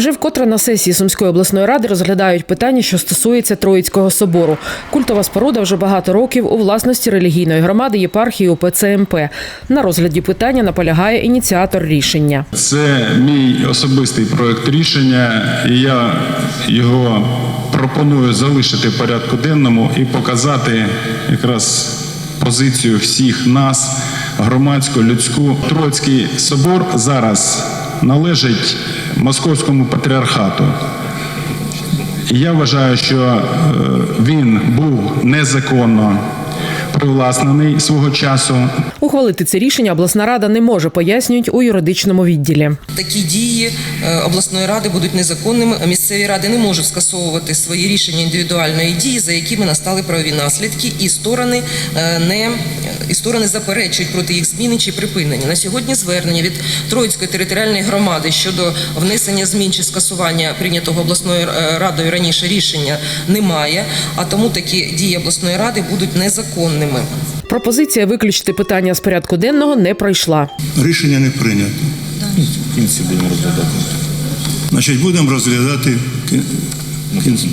Вже вкотре на сесії Сумської обласної ради розглядають питання, що стосується Троїцького собору. Культова споруда вже багато років у власності релігійної громади єпархії УПЦ МП. На розгляді питання наполягає ініціатор рішення. Це мій особистий проект рішення, і я його пропоную залишити в порядку денному і показати якраз позицію всіх нас, громадську, людську. Троїцький собор зараз належить Московському патріархату. Я вважаю, що е, він був незаконно привласнений свого часу. Ухвалити це рішення обласна рада не може, пояснюють у юридичному відділі. Такі дії е, обласної ради будуть незаконними. Місцеві ради не можуть скасовувати свої рішення індивідуальної дії, за якими настали правові наслідки, і сторони е, не і сторони заперечують проти їх зміни чи припинення. На сьогодні звернення від Троїцької територіальної громади щодо внесення змін чи скасування прийнятого обласною е, радою раніше рішення немає. А тому такі дії обласної ради будуть незаконними. Пропозиція виключити питання з порядку денного не пройшла. Рішення не прийнято. В кінці будемо розглядати. Значить, будемо розглядати кін- кінці.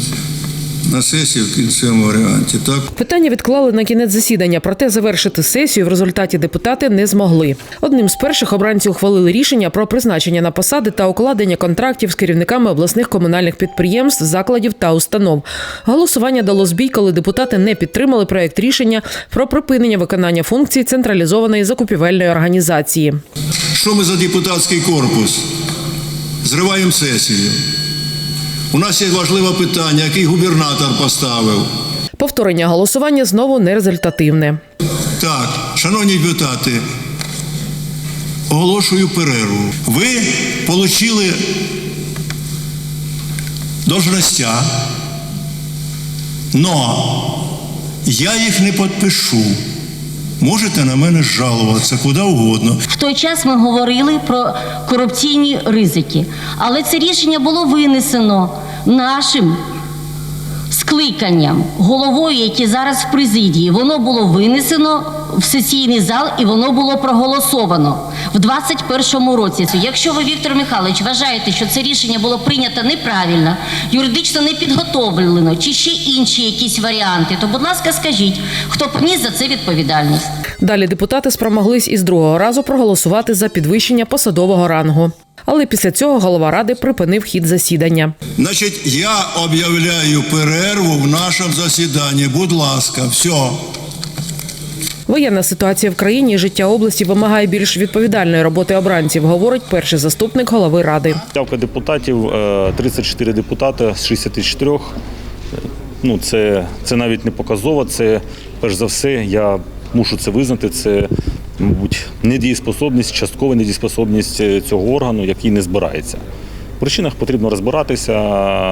На сесії в кінцевому варіанті. Так? Питання відклали на кінець засідання, проте завершити сесію в результаті депутати не змогли. Одним з перших обранці ухвалили рішення про призначення на посади та укладення контрактів з керівниками обласних комунальних підприємств, закладів та установ. Голосування дало збій, коли депутати не підтримали проект рішення про припинення виконання функцій централізованої закупівельної організації. Що ми за депутатський корпус? Зриваємо сесію. У нас є важливе питання, який губернатор поставив. Повторення голосування знову нерезультативне. Так, шановні депутати, оголошую перерву. Ви отримали должностя, но я їх не підпишу. Можете на мене жалуватися куди угодно. В той час ми говорили про корупційні ризики, але це рішення було винесено нашим скликанням, головою, який зараз в президії. Воно було винесено в сесійний зал і воно було проголосовано в 2021 році. Якщо ви, Віктор Михайлович, вважаєте, що це рішення було прийнято неправильно, юридично не підготовлено, чи ще інші якісь варіанти, то, будь ласка, скажіть, хто поніс за це відповідальність? Далі депутати спромоглись із другого разу проголосувати за підвищення посадового рангу. Але після цього голова ради припинив хід засідання. Значить, я об'являю перерву в нашому засіданні. Будь ласка, все. Воєнна ситуація в країні і життя області вимагає більш відповідальної роботи обранців, говорить перший заступник голови ради. Явка депутатів е, 34 депутати з 64. Е, Ну, це, це навіть не показово. Це перш за все, я мушу це визнати. Це, мабуть, недієспособність, часткова недієспособність е, цього органу, який не збирається. В причинах потрібно розбиратися.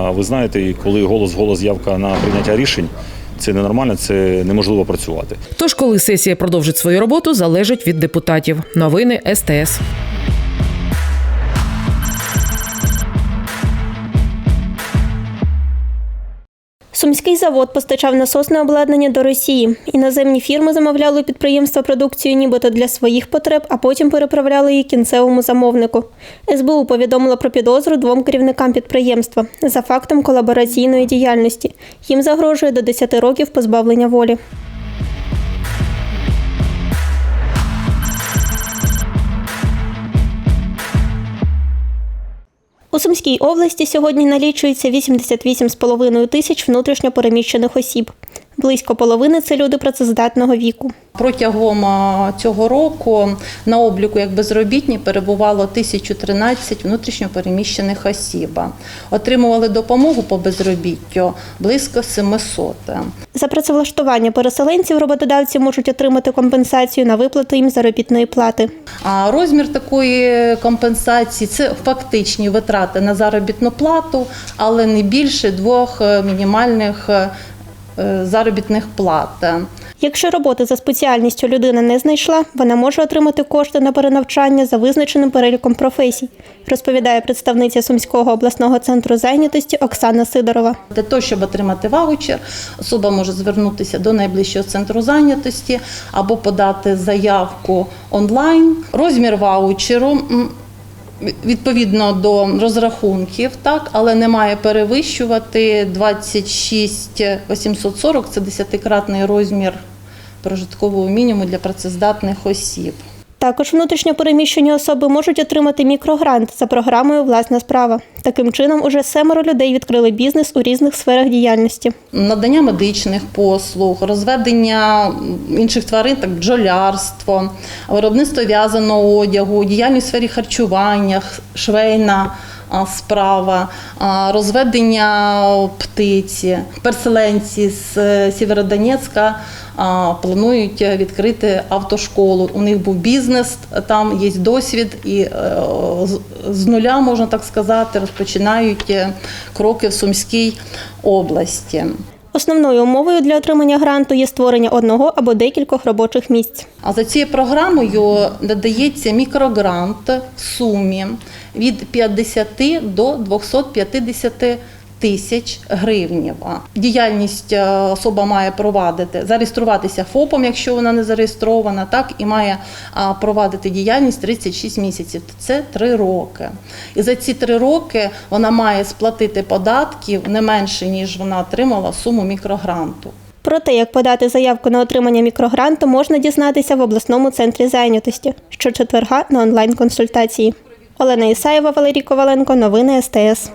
Ви знаєте, коли голос голос явка на прийняття рішень, це ненормально, це неможливо працювати. Тож, коли сесія продовжить свою роботу, залежить від депутатів. Новини СТС. Сумський завод постачав насосне обладнання до Росії. Іноземні фірми замовляли у підприємства продукцію нібито для своїх потреб, а потім переправляли її кінцевому замовнику. СБУ повідомила про підозру двом керівникам підприємства за фактом колабораційної діяльності. Їм загрожує до 10 років позбавлення волі. У Сумській області сьогодні налічується 88,5 тисяч внутрішньо переміщених осіб. Близько половини це люди працездатного віку. Протягом цього року на обліку як безробітні перебувало 1013 внутрішньопереміщених осіб. Отримували допомогу по безробіттю близько 700. За працевлаштування переселенців роботодавці можуть отримати компенсацію на виплату їм заробітної плати. А розмір такої компенсації це фактичні витрати на заробітну плату, але не більше двох е, мінімальних е, заробітних плат. Якщо роботи за спеціальністю людина не знайшла, вона може отримати кошти на перенавчання за визначеним переліком професій, розповідає представниця Сумського обласного центру зайнятості Оксана Сидорова. Для того, щоб отримати ваучер, особа може звернутися до найближчого центру зайнятості або подати заявку онлайн. Розмір ваучеру відповідно до розрахунків, так, але не має перевищувати 26 840, це десятикратний розмір прожиткового мінімуму для працездатних осіб. Також внутрішньопереміщені особи можуть отримати мікрогрант за програмою Власна справа. Таким чином, уже семеро людей відкрили бізнес у різних сферах діяльності. надання медичних послуг, розведення інших тварин, так бджолярство, виробництво в'язаного одягу, діяльність в сфері харчування, швейна справа, розведення птиці. Переселенці з е, Сєвєродонецька планують відкрити автошколу. У них був бізнес, там є досвід, і е, з- нуля, можна так сказати, розпочинають е, кроки в Сумській області. Основною умовою для отримання гранту є створення одного або декількох робочих місць. А за цією програмою надається мікрогрант в сумі від 50 до 250 тисяч гривнів. Діяльність е, особа має провадити, зареєструватися ФОПом, якщо вона не зареєстрована, так і має провадити діяльність 36 місяців. Це 3 роки. І за ці 3 роки вона має сплатити податків не менше, ніж вона отримала суму мікрогранту. Про те, як подати заявку на отримання мікрогранту, можна дізнатися в обласному центрі зайнятості щочетверга на онлайн-консультації. Олена Ісаєва, Валерій Коваленко, новини СТС.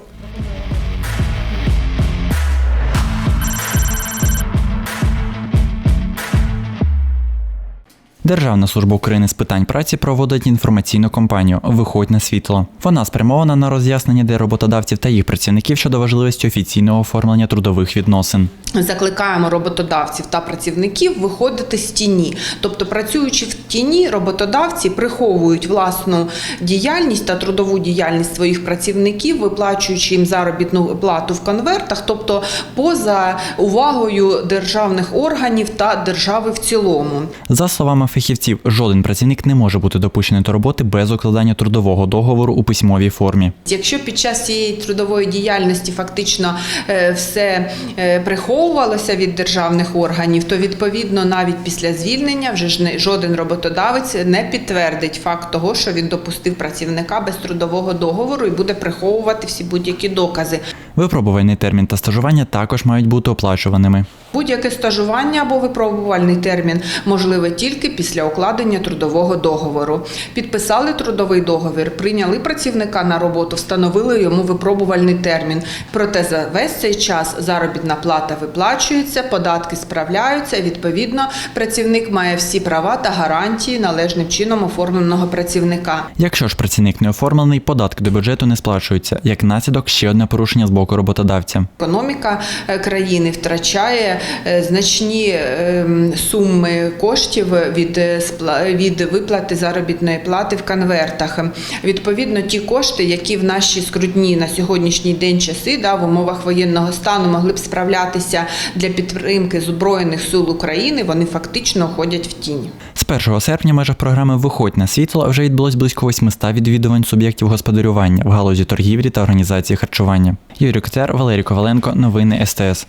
Державна служба України з питань праці проводить інформаційну кампанію Виходь на світло. Вона спрямована на роз'яснення для роботодавців та їх працівників щодо важливості офіційного оформлення трудових відносин. Закликаємо роботодавців та працівників виходити з тіні. Тобто, працюючи в тіні, роботодавці приховують власну діяльність та трудову діяльність своїх працівників, виплачуючи їм заробітну плату в конвертах, тобто поза увагою державних органів та держави в цілому. За словами фахівців, жоден працівник не може бути допущений до роботи без укладання трудового договору у письмовій формі. Якщо під час цієї трудової діяльності фактично е, все е, приховувалося від державних органів, то відповідно навіть після звільнення вже ж жоден роботодавець не підтвердить факт того, що він допустив працівника без трудового договору і буде приховувати всі будь-які докази. Випробувальний термін та стажування також мають бути оплачуваними. Будь-яке стажування або випробувальний термін можливе тільки після укладення трудового договору. Підписали трудовий договір, прийняли працівника на роботу, встановили йому випробувальний термін. Проте за весь цей час заробітна плата виплачується, податки справляються. Відповідно, працівник має всі права та гарантії належним чином оформленого працівника. Якщо ж працівник не оформлений, податки до бюджету не сплачуються. Як наслідок ще одне порушення з боку роботодавця. Економіка е, країни втрачає е, значні ем, суми коштів від, е, від виплати заробітної плати в конвертах. Відповідно, ті кошти, які в наші скрутні на сьогоднішній день часи, да, в умовах воєнного стану могли б справлятися для підтримки Збройних сил України, вони фактично уходять в тінь. З 1 серпня в межах програми Виходь на світло вже відбулось близько 800 відвідувань суб'єктів господарювання в галузі торгівлі та організації харчування. Юрій Котяр, Валерій Коваленко, новини СТС.